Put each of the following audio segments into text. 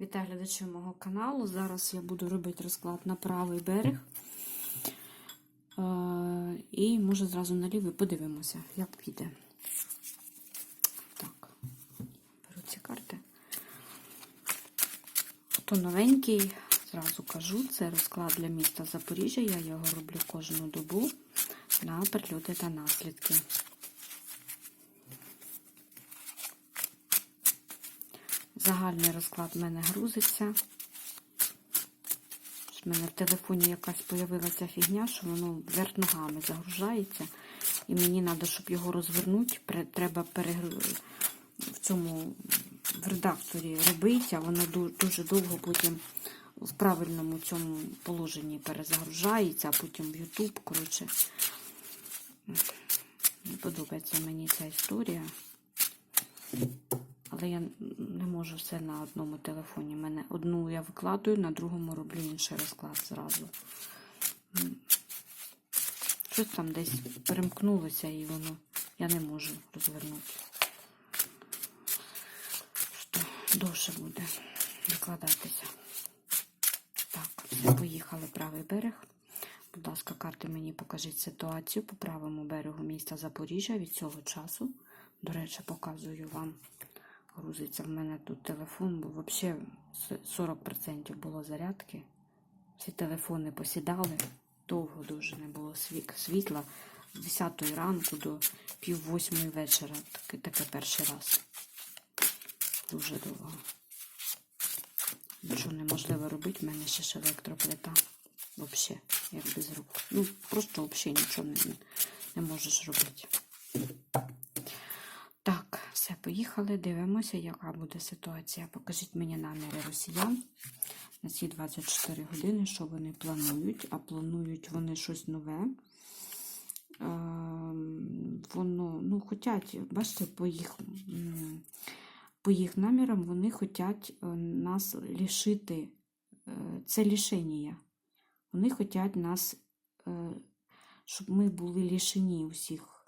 Вітаю глядачів мого каналу. Зараз я буду робити розклад на правий берег. Е, І може зразу на лівий подивимося, як піде. Так, беру ці карти. Хто новенький, зразу кажу, це розклад для міста Запоріжжя. Я його роблю кожну добу на прильоти та наслідки. Загальний розклад в мене грузиться. У мене в телефоні якась появилася фігня, що воно вверх ногами загружається. І мені треба, щоб його розвернути, треба в цьому в редакторі робити, а воно дуже довго потім в правильному цьому положенні перезагружається, а потім в YouTube. Коротше, не подобається мені ця історія. Але я не можу все на одному телефоні. Мене одну я викладую, на другому роблю інший розклад зразу. Щось там десь перемкнулося і воно я не можу розвернути. Що довше буде викладатися. Так, поїхали правий берег. Будь ласка, карти мені покажіть ситуацію по правому берегу міста Запоріжжя від цього часу. До речі, показую вам. Грузиться в мене тут телефон, бо взагалі 40% було зарядки. Всі телефони посідали. Довго дуже не було світла. З 10 ранку до пів восьмої вечора. Таке, таке перший раз. Дуже довго. Нічого неможливо робити, в мене ще ж електроплита. Взагалі, як без рук. Ну, просто взагалі нічого не, не можеш робити. Поїхали. Дивимося, яка буде ситуація. Покажіть мені наміри росіян на ці 24 години, що вони планують, а планують вони щось нове. Ем, Воно, ну, хотять, бачите, по їх, по їх намірам вони хочуть е, нас лишити. е, Це лишення. Вони хочуть нас, е, щоб ми були лишені усіх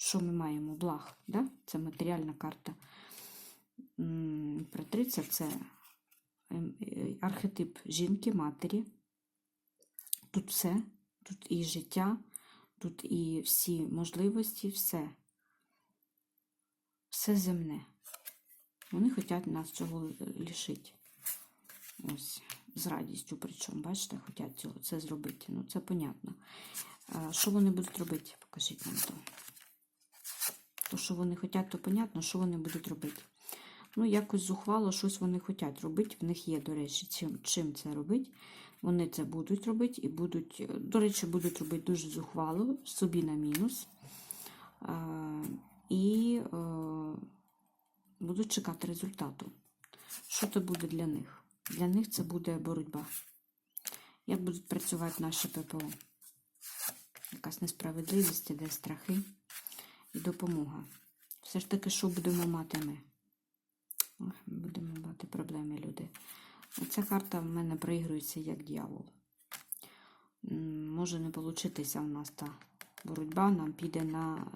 що ми маємо? Благ. Да? Це матеріальна карта. Імператриця це ем, е, архетип жінки, матері. Тут все, тут і життя, тут і всі можливості, все. Все земне. Вони хочуть нас цього лишити. Ось, з радістю, причому, бачите, хочуть цього це зробити. Ну, це понятно. Що вони будуть робити? Покажіть нам то. То, що вони хочуть, то понятно, що вони будуть робити. Ну, якось зухвало, щось вони хочуть робити. В них є, до речі, чим, чим це робити. Вони це будуть робити і будуть, до речі, будуть робити дуже зухвало, собі на мінус. А, і е, будуть чекати результату. Що це буде для них? Для них це буде боротьба. Як будуть працювати наші ППО? Якась несправедливість, іде страхи і допомога. Все ж таки, що будемо мати ми? Будемо мати проблеми, люди. Ця карта в мене проігрується як дьявол. Може не получитися в нас та боротьба, нам піде на.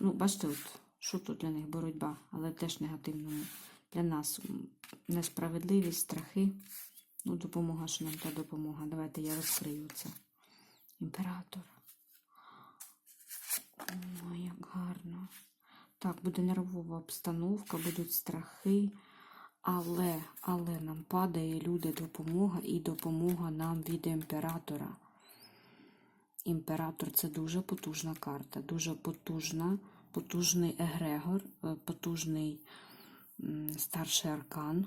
Ну, бачите, от, що тут для них боротьба, але теж негативно для нас несправедливість, страхи. Ну, допомога, що нам та допомога. Давайте я розкрию це. Імператор. Ой, як гарно. Так, буде нервова обстановка, будуть страхи, але, але нам падає люди допомога і допомога нам від імператора. Імператор це дуже потужна карта, дуже потужна, потужний егрегор, е, потужний старший аркан.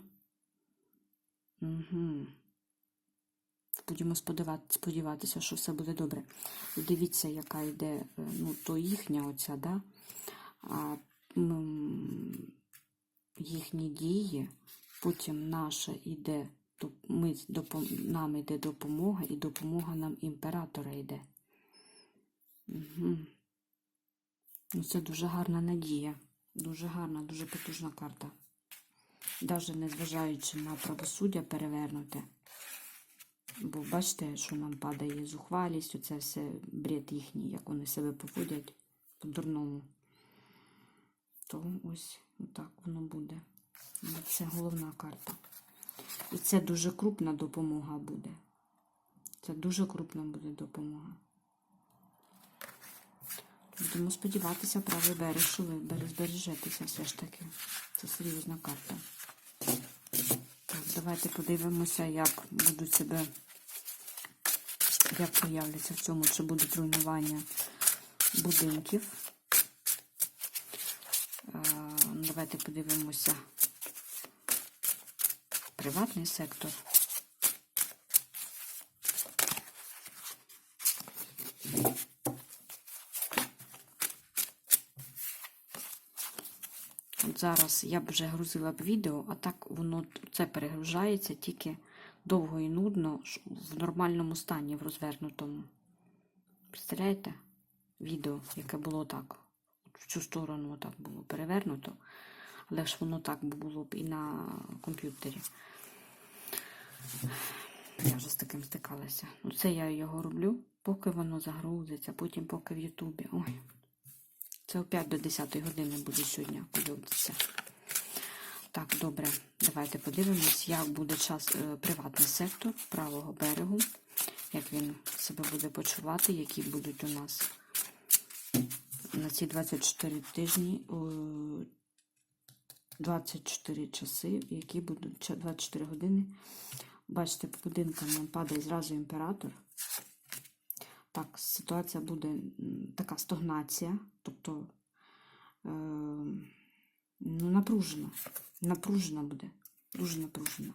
Угу. Будемо сподіватися, що все буде добре. Дивіться, яка йде, е, ну, то їхня оця, да? а, їхні дії, потім наша то ми, нам йде допомога, і допомога нам імператора йде. Угу. Ну, це дуже гарна надія. Дуже гарна, дуже потужна карта. Навіть незважаючи на правосуддя перевернуте. Бо бачите, що нам падає зухвалість, оце все бред їхній, як вони себе поводять по-дурному. То ось так воно буде. Це головна карта. І це дуже крупна допомога буде. Це дуже крупна буде допомога. Будемо сподіватися, правий берег, що ви бере- збережетеся все ж таки. Це серйозна карта. Так, давайте подивимося, як будуть себе, як проявляться в цьому, чи будуть руйнування будинків. Е, Давайте подивимося. Приватний сектор. От зараз я б вже грузила б відео, а так воно це перегружається тільки довго і нудно в нормальному стані, в розвернутому. Представляєте? Відео, яке було так. В цю сторону отак було перевернуто. Але ж воно так було б і на комп'ютері. Я вже з таким стикалася. Ну, це я його роблю, поки воно загрузиться, потім поки в Ютубі. Ой. Це опять до 10 години буде сьогодні кульотися. Так, добре, давайте подивимось, як буде час е, приватний сектор правого берегу, як він себе буде почувати, які будуть у нас на ці 24 тижні, е, 24 часи, які будуть 24 години. Бачите, по будинкам нам падає зразу імператор. Так, ситуація буде така стагнація, тобто е, ну, напружена. Напружена буде. Дуже напружена.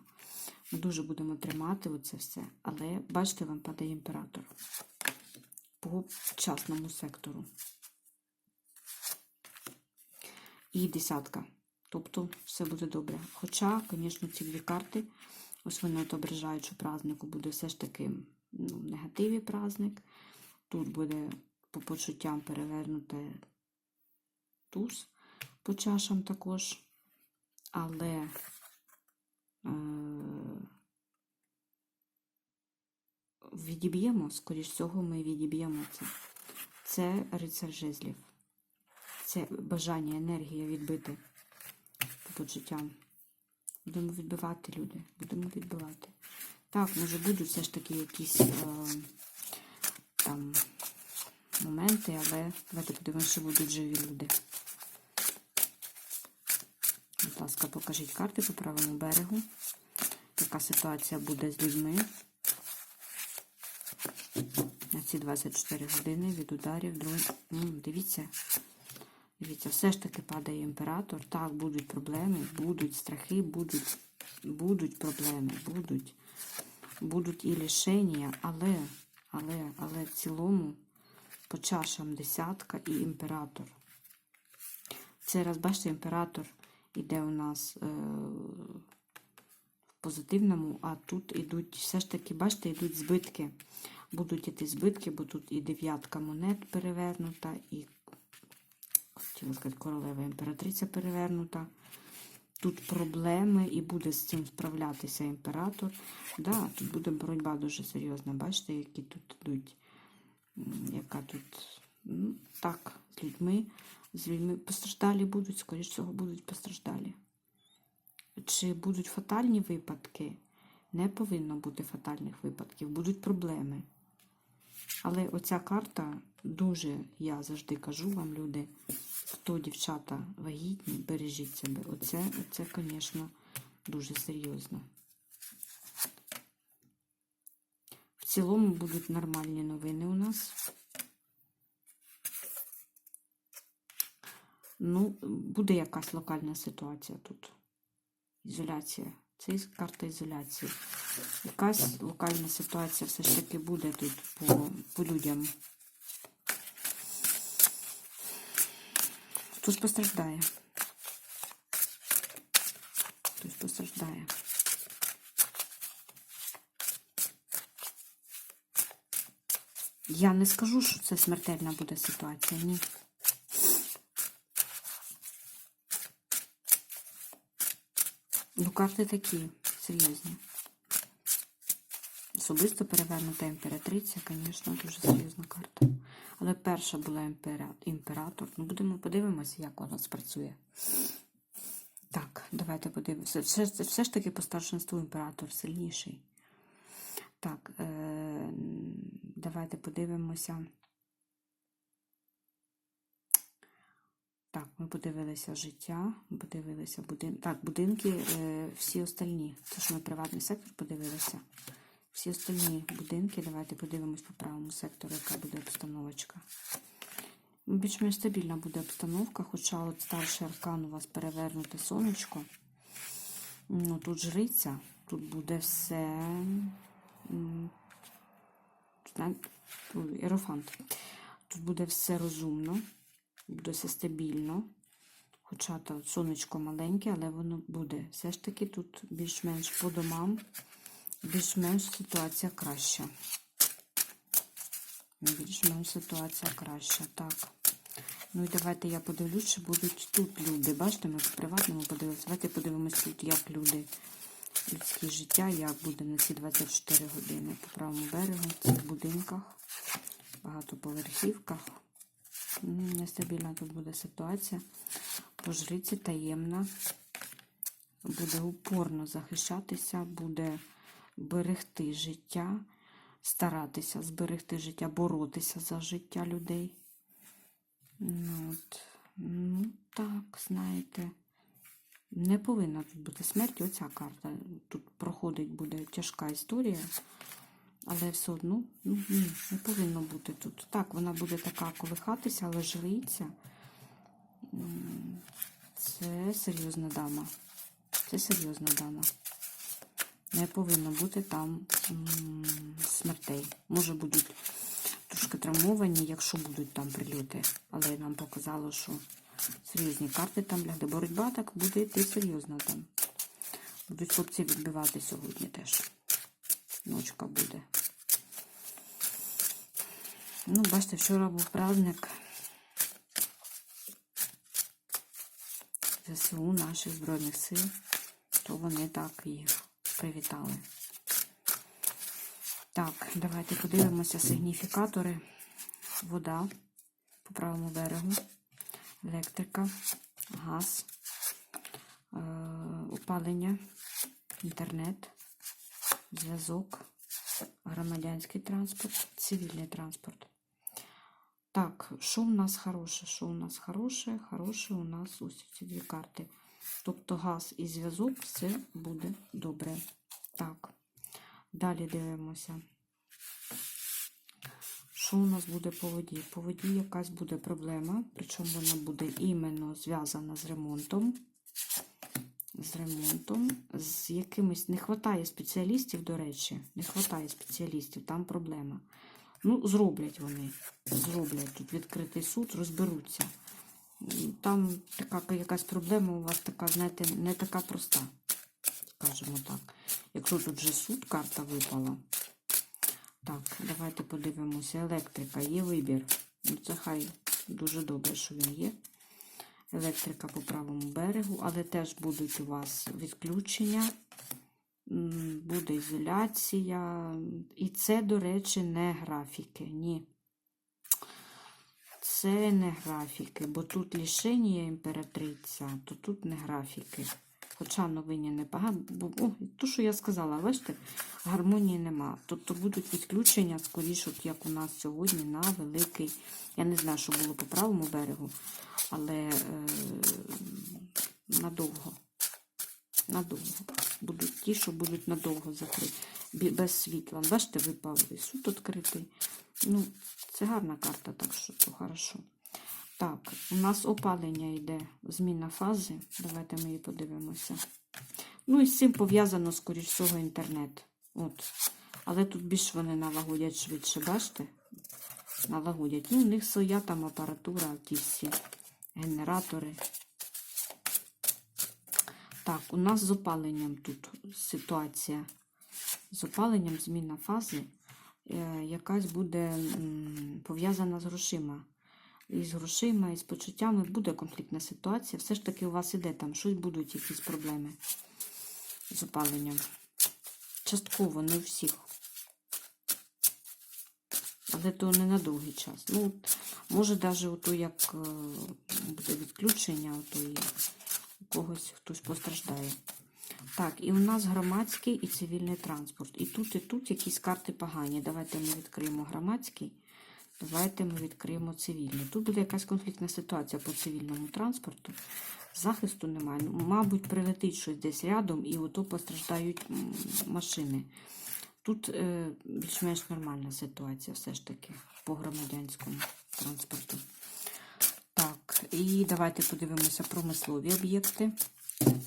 Ми дуже будемо тримати оце все. Але бачите, вам падає імператор по частному сектору. І десятка. Тобто все буде добре. Хоча, звісно, ці дві карти, ось вони відображають, що празднику буде все ж таки ну, негативі праздник. Тут буде по почуттям перевернуте туз по чашам також. Але е, відіб'ємо, скоріш всього, ми відіб'ємо це. Це рицар жезлів. Це бажання, енергія відбити по почуттям. Будемо відбивати люди. Будемо відбивати. Так, може будуть все ж таки якісь е, там моменти, але давайте подивимося, що будуть живі люди. Ласка, покажіть карти по правому берегу. Яка ситуація буде з людьми на ці 24 години від ударів. Друг... М, Дивіться, дивіться, все ж таки падає імператор. Так, будуть проблеми, будуть страхи, будуть, будуть проблеми, будуть, будуть і лишення, але, але, але в цілому по чашам десятка і імператор. Цей раз, бачите, імператор іде у нас е, в позитивному, а тут ідуть, все ж таки, бачите, йдуть збитки. Будуть іти збитки, бо тут і дев'ятка монет перевернута, і хотіла сказати, королева імператриця перевернута. Тут проблеми і буде з цим справлятися імператор. Да, тут буде боротьба дуже серйозна. Бачите, які тут йдуть, яка тут ну, так, з людьми. З людьми постраждалі будуть, скоріш всього, будуть постраждалі. Чи будуть фатальні випадки? Не повинно бути фатальних випадків, будуть проблеми. Але оця карта дуже, я завжди кажу вам, люди, хто дівчата вагітні, бережіть себе. Оце, оце, звісно, дуже серйозно. В цілому будуть нормальні новини у нас. Ну, буде якась локальна ситуація тут. Ізоляція. Це карта ізоляції. Якась локальна ситуація все ж таки буде тут по, по людям. Хтось постраждає. Хтось постраждає. Я не скажу, що це смертельна буде ситуація, ні. Карти такі, серйозні. Особисто перевернута імператриця, звісно, дуже серйозна карта. Але перша була імператор. Ну, будемо подивимося, як вона спрацює. Так, давайте подивимося. Все, все ж таки по старшинству імператор сильніший. Так, е, давайте подивимося. Так, ми подивилися життя, подивилися будинки. Так, будинки е, всі остальні. Це ж ми приватний сектор подивилися. Всі остальні будинки, давайте подивимось по правому сектору, яка буде обстановочка. Більш-менш стабільна буде обстановка, хоча от старший аркан у вас перевернуте сонечко. Ну, тут жриця, тут буде все. м, Ерофант. Тут буде все розумно, все стабільно. Хоча там сонечко маленьке, але воно буде. Все ж таки тут більш-менш по домам, більш-менш ситуація краща. Більш-менш ситуація краща. Так. Ну і давайте я подивлюсь, чи будуть тут люди. Бачите, ми в приватному подивилися. Давайте подивимось тут, як люди, людське життя, як буде на ці 24 години по правому берегу, в цих будинках, багатоповерхівках. Нестабільна тут буде ситуація. По жриці таємна. Буде упорно захищатися, буде берегти життя, старатися зберегти життя, боротися за життя людей. Ну, от, ну так, знаєте, не повинна тут бути смерть. Оця карта. Тут проходить буде тяжка історія, але все одно ну, ні, не повинно бути тут. Так, вона буде така колихатися, але жриця. Це серйозна дама. Це серйозна дама. Не повинно бути там смертей. Може будуть трошки травмовані, якщо будуть там прильоти. Але нам показало, що серйозні карти там лягли. Боротьба так буде йти серйозно там. Будуть хлопці відбивати сьогодні теж. Ночка буде. Ну, бачите, вчора був праздник. ЗСУ наших Збройних сил, то вони так їх привітали. Так, давайте подивимося сигніфікатори. Вода по правому берегу, електрика, газ, е, опалення, інтернет, зв'язок, громадянський транспорт, цивільний транспорт. Так, що у нас хороше? Що у нас хороше? Хороше у нас ось ці дві карти. Тобто газ і зв'язок, все буде добре. Так. Далі дивимося. Що у нас буде по воді? По воді якась буде проблема, причому вона буде іменно зв'язана з ремонтом. З ремонтом, з якимось. Не вистачає спеціалістів, до речі, не вистачає спеціалістів, там проблема. Ну, зроблять вони. Зроблять тут відкритий суд, розберуться. Там така якась проблема у вас така, знаєте, не така проста, скажімо так. Якщо тут вже суд, карта випала. Так, давайте подивимося. Електрика, є вибір. Ну, це хай дуже добре, що він є. Електрика по правому берегу, але теж будуть у вас відключення, буде ізоляція. І це, до речі, не графіки. Ні. Це не графіки, бо тут лішення імператриця, то тут не графіки. Хоча новині непогано. Бо, о, то, що я сказала, бачите, гармонії нема. Тобто будуть відключення, скоріше, як у нас сьогодні, на великий. Я не знаю, що було по правому берегу, але е, надовго. Надовго. Будуть ті, що будуть надовго закриті. Без світла. Бачите, випав суд відкритий. Ну, це гарна карта, так що то хорошо. Так, у нас опалення йде, зміна фази. Давайте ми її подивимося. Ну і з цим пов'язано, скоріш всього, інтернет. От. Але тут більш вони налагодять швидше, бачите? Налагодять. Ну, у них своя там апаратура, ті всі генератори. Так, у нас з опаленням тут ситуація. З опаленням зміна фази е, якась буде пов'язана з грошима. І з грошима, і з почуттями буде конфліктна ситуація. Все ж таки у вас іде там, щось будуть якісь проблеми з опаленням. Частково, не у всіх. Але то не на довгий час. Ну, от, може, навіть ото як е, буде відключення, ото і у когось хтось постраждає. Так, і у нас громадський і цивільний транспорт. І тут, і тут якісь карти погані. Давайте ми відкриємо громадський. Давайте ми відкриємо цивільний. Тут буде якась конфліктна ситуація по цивільному транспорту. Захисту немає. Ну, Мабуть, прилетить щось десь рядом, і ото постраждають машини. Тут е, більш-менш нормальна ситуація, все ж таки, по громадянському транспорту. Так, і давайте подивимося промислові об'єкти.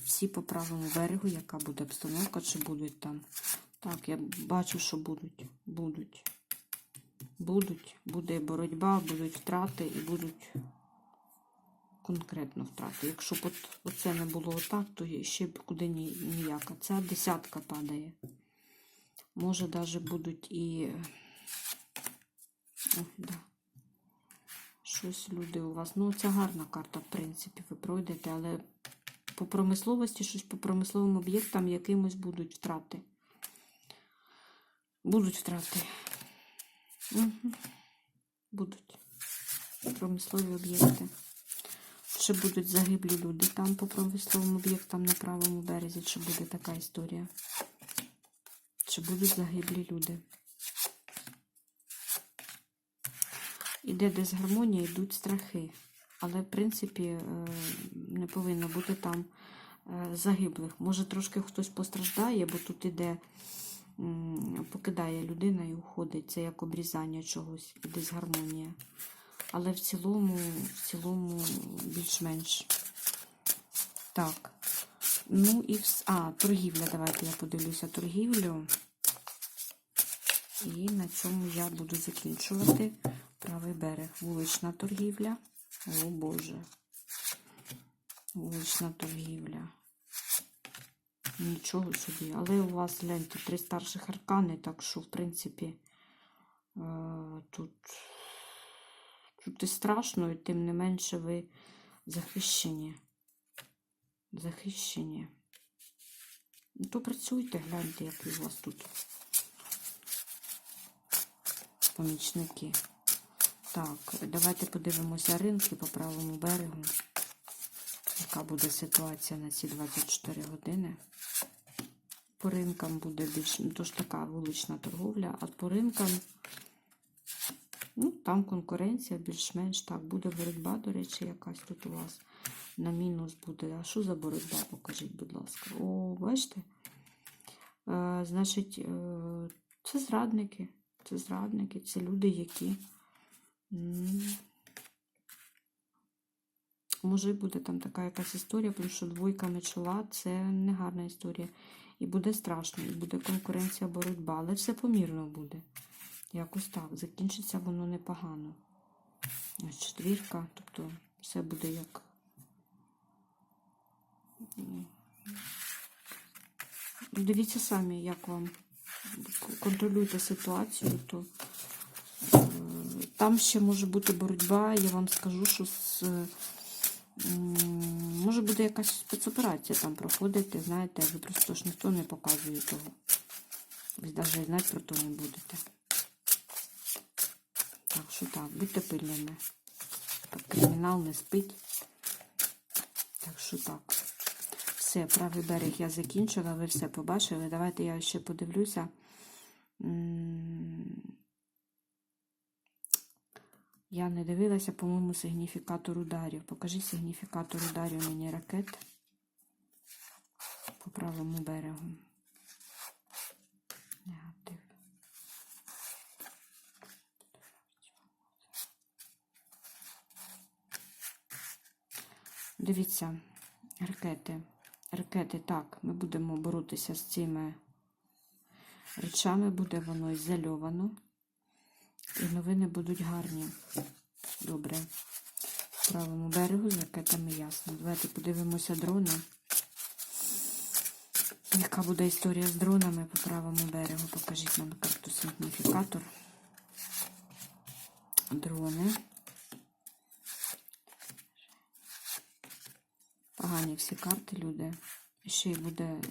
Всі по правому берегу, яка буде обстановка, чи будуть там. Так, я бачу, що будуть. Будуть. Будуть. Буде боротьба, будуть втрати і будуть конкретно втрати. Якщо б от, оце не було отак, то ще б куди ні, ніяка. Ця десятка падає. Може, навіть будуть і. О, да. Щось люди у вас. Ну, це гарна карта, в принципі, ви пройдете, але по промисловості, щось по промисловим об'єктам якимось будуть втрати. Будуть втрати. Угу. Будуть. Промислові об'єкти. Чи будуть загиблі люди там по промисловим об'єктам на правому березі, чи буде така історія? Чи будуть загиблі люди? Іде дисгармонія, йдуть страхи. Але, в принципі, е, не повинно бути там е, загиблих. Може, трошки хтось постраждає, бо тут іде, покидає людина і уходить. Це як обрізання чогось, дисгармонія. Але в цілому, в цілому, більш-менш. Так. Ну і вс... А, торгівля. Давайте я подивлюся торгівлю. І на цьому я буду закінчувати правий берег. Вулична торгівля. О Боже. Вулична торгівля. Нічого собі. Але у вас, гляньте, три старших аркани, так що, в принципі, е, тут, тут і страшно, і тим не менше ви захищені. Захищені. Ну, то працюйте, гляньте, які у вас тут помічники. Так, давайте подивимося ринки по правому берегу. Яка буде ситуація на ці 24 години? По ринкам буде більш, ну, то ж така вулична торговля, а по ринкам, ну, там конкуренція більш-менш так. Буде боротьба, до речі, якась тут у вас на мінус буде. А що за боротьба? Покажіть, будь ласка. О, бачите? Е, значить, е, це зрадники. Це зрадники, це люди, які. Може, буде там така якась історія, тому що двойка мечова це не гарна історія. І буде страшно, і буде конкуренція, боротьба, але все помірно буде. Якось так. Закінчиться воно непогано. Ось четвірка, тобто все буде як. Дивіться самі, як вам контролюйте ситуацію, то е, там ще може бути боротьба, я вам скажу, що з, може буде якась спецоперація там проходити, знаєте, ви просто ж ніхто не показує того. Ви навіть знати про то не будете. Так що так, будьте пильними. Кримінал не спить. Так що так. Все, правий берег я закінчила, ви все побачили. Давайте я ще подивлюся. Я не дивилася, по-моєму, сигніфікатор ударів. Покажи сигніфікатор ударів мені ракет по правому берегу. Негатив. Дивіться, ракети. Ракети, так, ми будемо боротися з цими речами, буде воно ізольовано. І новини будуть гарні. Добре. В правому берегу з ракетами ясно. Давайте подивимося дрони. Яка буде історія з дронами по правому берегу? Покажіть нам карту сигніфікатор. Дрони. Погані всі карти, люди. І ще й буде. е,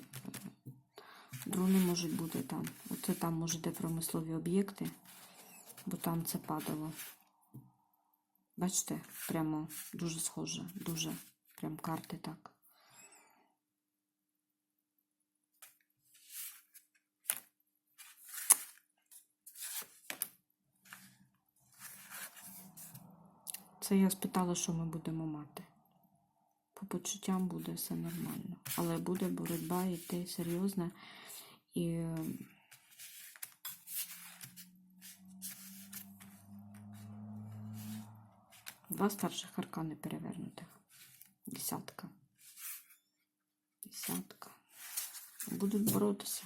Дрони можуть бути там. Оце там може де промислові об'єкти, бо там це падало. Бачите, прямо дуже схоже, дуже прям карти так. Це я спитала, що ми будемо мати. По почуттям буде все нормально. Але буде боротьба йти серйозне. і. Два старших аркани перевернутих. Десятка. Десятка. Будуть боротися.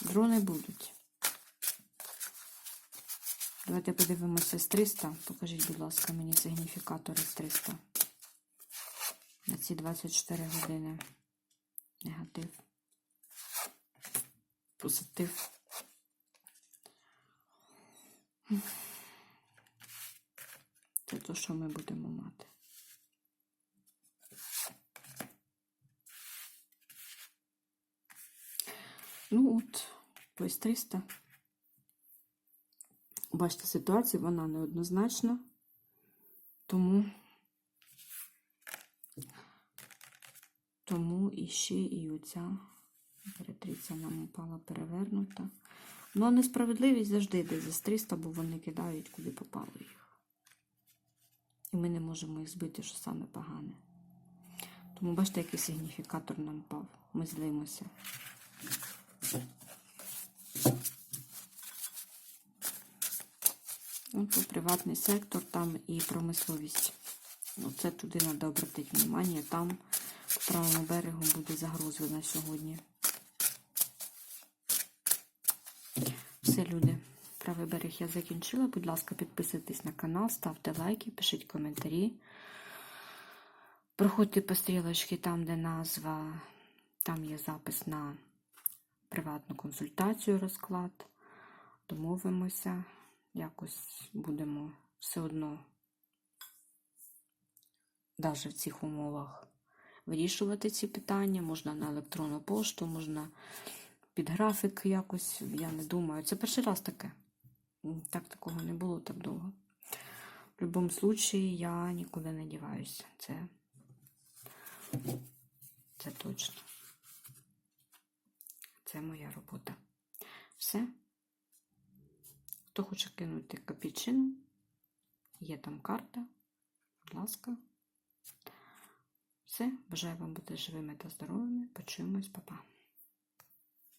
Дрони будуть. Давайте подивимося з 300. Покажіть, будь ласка, мені сигніфікатори з 300. На ці 24 години. Негатив. Позитив. Це те, що ми будемо мати. Ну от, ось 300. Бачите, ситуація, вона неоднозначна, тому, тому і ще і оця імператриця нам упала перевернута. Ну, а несправедливість завжди йде за 300, бо вони кидають, куди попало їх. І ми не можемо їх збити, що саме погане. Тому бачите, який сигніфікатор нам пав. Ми злимося. Тут приватний сектор, там і промисловість. Ну, це туди треба обратити увагу. Там по правому берегу буде загроза на сьогодні. Все, люди. Правий берег я закінчила. Будь ласка, підписуйтесь на канал, ставте лайки, пишіть коментарі. Проходьте по стрілочці там, де назва, там є запис на приватну консультацію, розклад. Домовимося, якось будемо все одно, навіть в цих умовах, вирішувати ці питання. Можна на електронну пошту, можна під графік якось, я не думаю. Це перший раз таке. Так такого не було так довго. В будь-якому випадку я нікуди не діваюся. Це, це точно. Це моя робота. Все. Хто хоче кинути копійчину, є там карта. Будь ласка. Все. Бажаю вам бути живими та здоровими. Почуємось, Па-па.